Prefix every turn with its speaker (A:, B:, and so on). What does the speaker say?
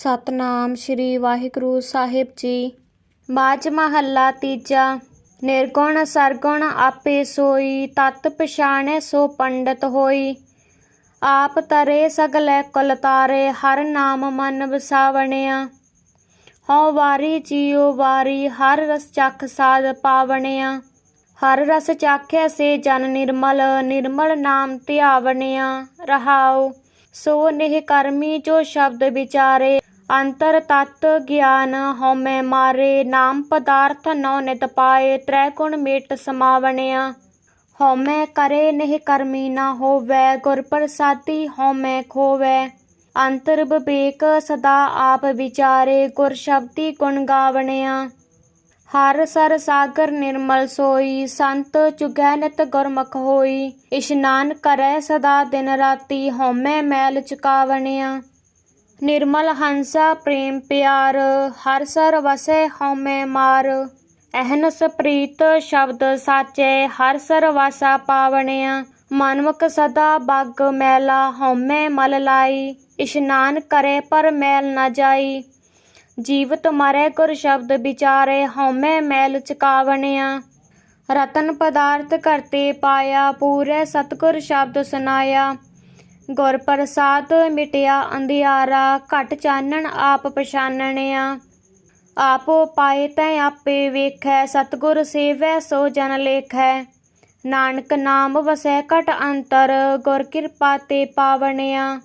A: ਸਤਨਾਮ ਸ੍ਰੀ ਵਾਹਿਗੁਰੂ ਸਾਹਿਬ ਜੀ। ਮਾਝ ਮਹੱਲਾ ਤੀਜਾ, ਨਿਰਗੁਣ ਸਰਗੁਣ ਆਪੇ ਸੋਈ, ਤਤ ਪਛਾਣੈ ਸੋ ਪੰਡਤ ਹੋਈ। ਆਪ ਤਰੇ ਸਗਲੇ ਕੁਲ ਤਾਰੇ, ਹਰ ਨਾਮ ਮਨ ਵਸਾਵਣਿਆ। ਹਉ ਵਾਰੀ ਜੀਉ ਵਾਰੀ, ਹਰ ਰਸ ਚਖ ਸਾਧ ਪਾਵਣਿਆ। ਹਰ ਰਸ ਚਾਖਿਆ ਸੇ ਜਨ ਨਿਰਮਲ ਨਿਰਮਲ ਨਾਮ ਧਿਆਵਣਿਆ। ਰਹਾਉ, ਸੋ ਨਿਹ ਕਰਮੀ ਜੋ ਸ਼ਬਦ ਵਿਚਾਰੇ। ਅੰਤਰ ਤਤ ਗਿਆਨ ਹਉਮੈ ਮਾਰੇ, ਨਾਮ ਪਦਾਰਥ ਨਉ ਨਿਤ ਪਾਏ, ਤ੍ਰੈ ਗੁਣ ਮੇਟ ਸਮਾਵਣਿਆ। ਹਉਮੈ ਕਰੇ ਨਿਹ ਕਰਮੀ ਨਾ ਹੋਵੈ, ਗੁਰ ਪ੍ਰਸਾਦੀ ਹਉਮੈ ਖੋਵੈ। ਅੰਤਰ ਵਿਵੇਕ ਸਦਾ ਆਪ ਵਿਚਾਰੇ, ਗੁਰ ਸ਼ਬਦੀ ਗੁਣ ਗਾਵਣਿਆ। ਹਰ ਸਰ ਸਾਗਰ ਨਿਰਮਲ ਸੋਈ, ਸੰਤ ਚੁਗੈ ਨਿਤ ਗੁਰਮੁਖ ਹੋਈ। ਇਸ਼ਨਾਨ ਕਰੈ ਸਦਾ ਦਿਨ ਰਾਤੀ, ਹਉਮੈ ਮੈਲ ਚੁਕਾਵਣਿਆ। ਨਿਰਮਲ ਹੰਸਾ, ਪ੍ਰੇਮ ਪਿਆਰ, ਹਰ ਸਰ ਵਸੈ ਹਉਮੈ ਮਾਰ। ਅਹਨਸ ਪ੍ਰੀਤ ਸ਼ਬਦ ਸਾਚੈ, ਹਰ ਸਰ ਵਾਸਾ ਪਾਵਣਿਆ। ਮਨਮੁਖ ਸਦਾ ਬਗ ਮੈਲਾ, ਹਉਮੈ ਮਲ ਲਾਈ। ਇਸ਼ਨਾਨ ਕਰੇ ਪਰ ਮੈਲ ਨਾ ਜਾਈ। ਜੀਵਤ ਮਰੈ ਗੁਰ ਸ਼ਬਦ ਵਿਚਾਰੇ, ਹਉਮੈ ਮੈਲ ਚਕਾਵਣਿਆ। ਰਤਨ ਪਦਾਰਥ ਕਰਤੇ ਪਾਇਆ, ਪੂਰੇ ਸਤਗੁਰ ਸ਼ਬਦ ਸੁਨਾਇਆ। ਗੁਰ ਪ੍ਰਸਾਦ ਮਿਟਿਆ ਅੰਧਿਆਰਾ, ਘਟ ਚਾਨਣ ਆਪ ਪਛਾਨਣਿਆ। ਆਪੋ ਪਾਏ ਤੈ ਆਪੇ ਵੇਖੈ, ਸਤਗੁਰ ਸੇਵੈ ਸੋ ਜਨ ਲੇਖੈ। ਨਾਨਕ ਨਾਮ ਵਸੈ ਘਟ ਅੰਤਰ, ਗੁਰ ਕਿਰਪਾ ਤੇ ਪਾਵਣਿਆ।